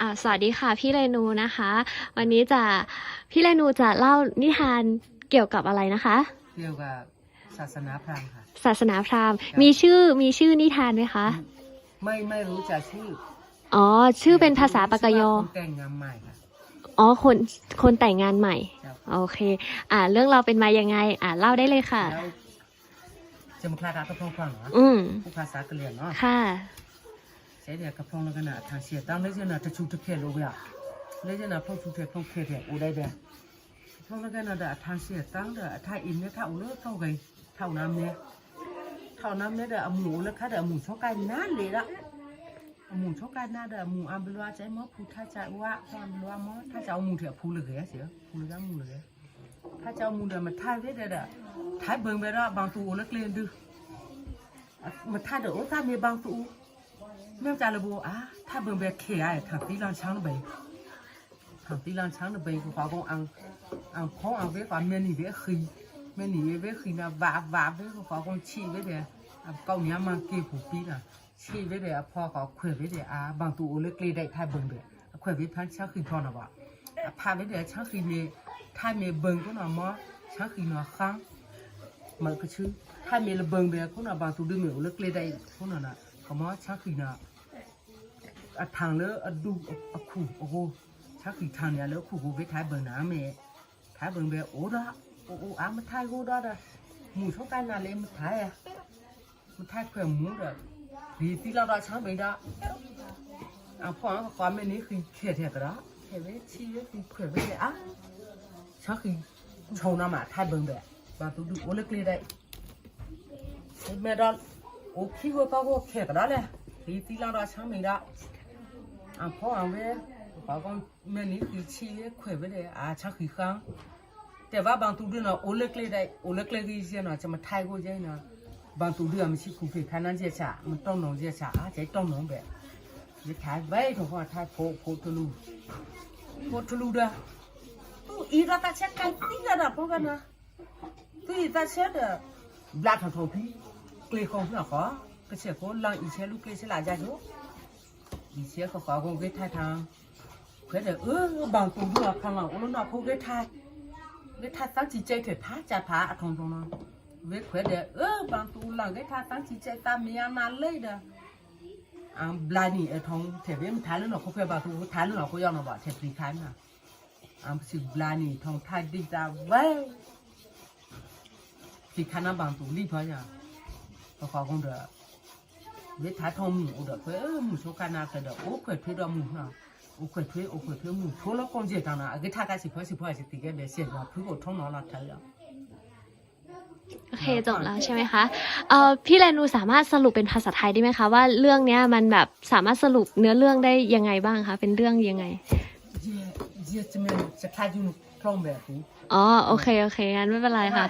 อ่า สวัสดีค่ะ พี่เรนูนะคะ วันนี้จะ พี่เรนูจะเล่านิทานเกี่ยวกับอะไรนะคะ เกี่ยวกับศาสนาพราหมณ์ค่ะ ศาสนาพราหมณ์มีชื่อมีชื่อนิทานไหมคะ ไม่ไม่รู้จักชื่อ อ๋อ ชื่อเป็นภาษาปากยอแต่งงานใหม่ค่ะ อ๋อ คนคนแต่งงานใหม่ โอเค อ่าเรื่องเราเป็นมายังไงอ่าเล่าได้เลยค่ะจะมาคลาดาก็พงฟังเหรออืมภาษาเกลียนเนาะ ค่ะ thế thì cái phong là cái nào thằng xe tăng lấy trên là chụp chung thực hiện luôn vậy lấy trên là phong chụp thực phong khe thì ở đây đây phong là cái nào đã thằng xe tăng đã thay in cái thau nước thau gầy thau nam nè thau nam nè đã mù nó khác đã mù số cái nát liền đó mù số cái nát đã mù ăn loa trái mỡ phụ thay trái uạ am ăn bữa mỡ thay cháu mù thì phụ lửa ghé chứ phụ lửa mù lửa thay cháu mù được mà thay thế đây đã thái bừng về đó bằng tù nó lên đưa mà thay được thay mì bằng tù เมื่อจารระบุอ่ะถ้าเบิ่งแบบเขียถังตีลอนช้างนะเบย์ถังตีลอนช้างนะเบย์กูขอบงอังอังพ้องอังเว้ว่าเมียหนีเว้ขีเมียหนีเว้ขีนะวาบวาเว้กูขอบงชี้เว้เดียอังเกาเนี้ยมาเกี่ยวผูปีน่ะชี้เว้เดียพอก็ขวเว้เดียอ่ะบางตัวเล็กเลยได้ถ้าเบิ่งเดียเขวเวพันช้างขี้นพอนะวะพาเว้เดียช้างขึ้นเมถ้าเมเบิ่งก็หน่อมอช้างขึนหน่อข้างมันก็ชื่อถ้าเมระเบิ่งเบียก็หน่อบางตัวดึงเหนียวเล็กเลยได้ก็หน่อน่ะอมาชักขีนะอะทางเลอะดูอะขู่โอ้โหชักขีทางเนี่ยแล้วขู่กูไปท้ายเบอร์น้ำเม่ท้ายเบอร์เบอโอ้ดะโอ้โอ้อามาท้ายโอ้ดะดหมูเท่ากันนาเลยมาท้ายอะมาท้ายเผื่อหมูดะดีที่เราได้ช้างไปดะอ่ะพ่อความเมตต์นี้คือเขียดเหกระเขียดไว้ชี้ไว้คือเขื่อไว้เลยอ่ะชักขีชาวนามาท้ายเบอร์เบบร์มาตุ๊ดูโอเล็กเลยได้แม่ดอน我去过，把我开个达嘞，走走两道墙没了。俺跑完回来，老公明回去快回来，俺才回家。在瓦房土堆那，我勒个蛋，我勒个日节那怎么抬过去呢？瓦房土堆还去，除非看那些啥，没到那些啥，俺才到那边。你抬背，他话抬坡坡土路，坡土路的，都一个大车干，一个大坡干呢，都一大车的，拉他头皮。过去好，不成功。以前路过去哪家住？以前个房屋给太长，或者呃，房租给我看了，我那铺给太，给太三几间土趴家趴，统统呢。或者呃，房租老给太三几间，大米也拿来的。俺不拉你，同这边谈了，我这边房租谈了，我要那吧，这边谈嘛。俺不拉你，同谈的在喂，去看那房租厉害呀！ก็ขอคงเด้อเวทาทองหมูเด้อเพื่อหมูโชกานาเด้อโอ้เคยดเพื่อดอหมูนะโอ้เคยดเพื่อโอ้เคยดเพื่อหมูทุลกงเจตานะก็ท่าการสิบพือสิบพือสิตีกันเบียเสียว่าเพื่อท้องนอนหลับเธอโอเคจบแล้วใช่ไหมคะเอ่อพี่แลนูสามารถสรุปเป็นภาษาไทยได้ไหมคะว่าเรื่องเนี้ยมันแบบสามารถสรุปเนื้อเรื่องได้ยังไงบ้างคะเป็นเรื่องยังไงอ๋อโอเคโอเคงั้นไม่เป็นไรค่ะ